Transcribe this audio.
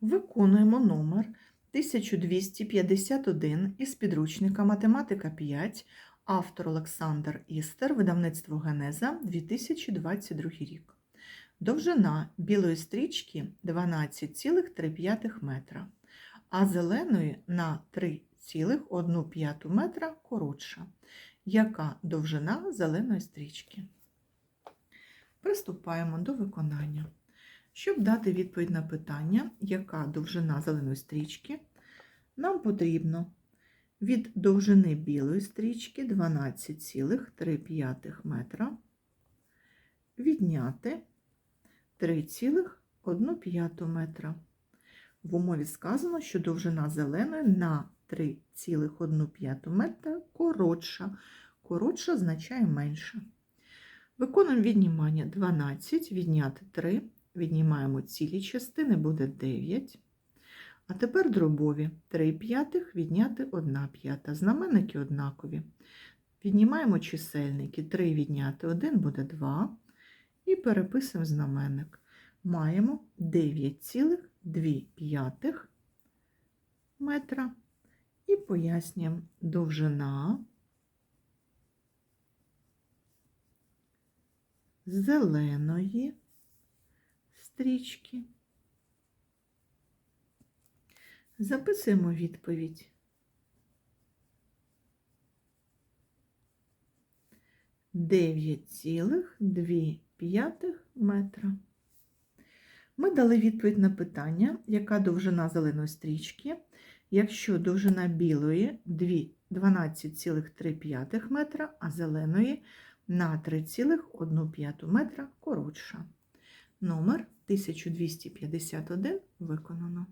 Виконуємо номер 1251 із підручника Математика 5, автор Олександр Істер, видавництво Генеза, 2022 рік. Довжина білої стрічки 12,3 метра, а зеленої на 3,1 метра коротша. Яка довжина зеленої стрічки? Приступаємо до виконання. Щоб дати відповідь на питання, яка довжина зеленої стрічки, нам потрібно від довжини білої стрічки 12,3 метра відняти 3,1 метра. В умові сказано, що довжина зеленої на 3,1 метра коротша. Коротша означає менше. Виконуємо віднімання 12, відняти 3, віднімаємо цілі частини, буде 9. А тепер дробові 3 п'ятих відняти 1 п'ята. Знаменники однакові. Віднімаємо чисельники 3 відняти 1 буде 2. І переписуємо знаменник. Маємо 9,2 метра. І пояснюємо довжина зеленої стрічки. Записуємо відповідь. Дев'ять цілих дві п'ятих метра. Ми дали відповідь на питання, яка довжина зеленої стрічки, якщо довжина білої 12,3 метра, а зеленої на 3,1 метра коротша. Номер 1251 виконано.